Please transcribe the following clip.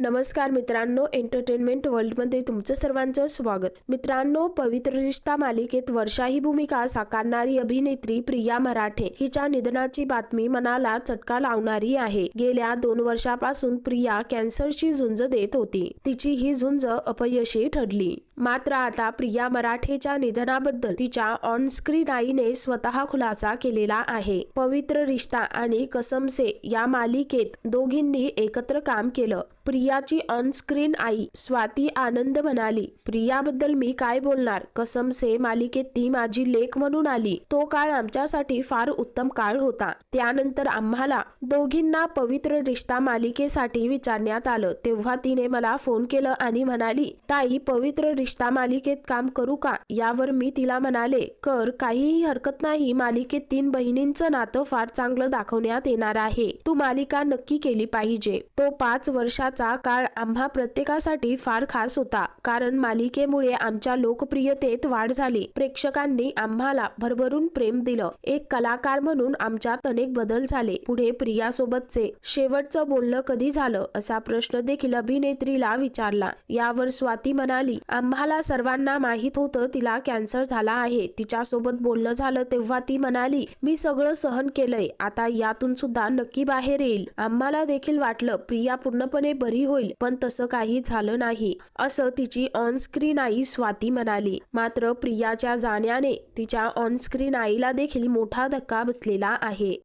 नमस्कार मित्रांनो एंटरटेनमेंट वर्ल्डमध्ये तुमचं सर्वांचं स्वागत. मित्रांनो पवित्र रिश्ता मालिकेत वर्षा ही भूमिका साकारणारी अभिनेत्री प्रिया मराठे हिच्या निधनाची बातमी मनाला चटका लावणारी आहे. गेल्या दोन वर्षापासून प्रिया कॅन्सरची झुंज देत होती. तिची ही झुंज अपयशी ठरली. मात्र आता प्रिया मराठेच्या निधनाबद्दल तिच्या ऑनस्क्रीन आईने स्वतः खुलासा केलेला आहे. पवित्र रिश्ता आणि कसमसे या मालिकेत दोघींनी एकत्र काम केलं. प्रियाची ऑनस्क्रीन आई स्वाती आनंद म्हणाली प्रियाबद्दल मी काय बोलणार? कसमसे मालिकेत ती माझी लेख म्हणून आली. तो काळ आमच्यासाठी फार उत्तम काळ होता. त्यानंतर आम्हाला दोघींना पवित्र रिश्ता मालिकेसाठी विचारण्यात आलं. तेव्हा तिने मला फोन केलं आणि म्हणाली ताई पवित्र रिश्ता मालिकेत काम करू का? यावर मी तिला म्हणाले कर काहीही हरकत नाही. मालिकेत तीन बहिणींचं नातं फार चांगलं दाखवण्यात येणार आहे. तू मालिका नक्की केली पाहिजे. तो पाच वर्षाचा काळ आम्हा प्रत्येकासाठी फार खास होता कारण मालिकेमुळे आमच्या लोकप्रियतेत वाढ झाली. प्रेक्षकांनी आम्हाला भरभरून प्रेम दिलं. एक कलाकार म्हणून आमच्यात अनेक बदल झाले. पुढे प्रिया सोबतचे शेवटचं बोलणं कधी झालं असा प्रश्न देखील अभिनेत्रीला विचारला. यावर स्वाती म्हणाली आम्हाला सर्वांना माहीत होतं तिला कॅन्सर झाला आहे. तिच्यासोबत बोलणं झालं तेव्हा ती म्हणाली मी सगळं सहन केलंय. आता यातून सुद्धा नक्की बाहेर येईल. आम्हाला देखील वाटलं प्रिया पूर्णपणे बरी होईल पण तसं काही झालं नाही. असं तिची ऑन स्क्रीन आई स्वाती म्हणाली. मात्र प्रियाच्या जाण्याने तिच्या ऑन स्क्रीन आईला देखील मोठा धक्का बसलेला आहे.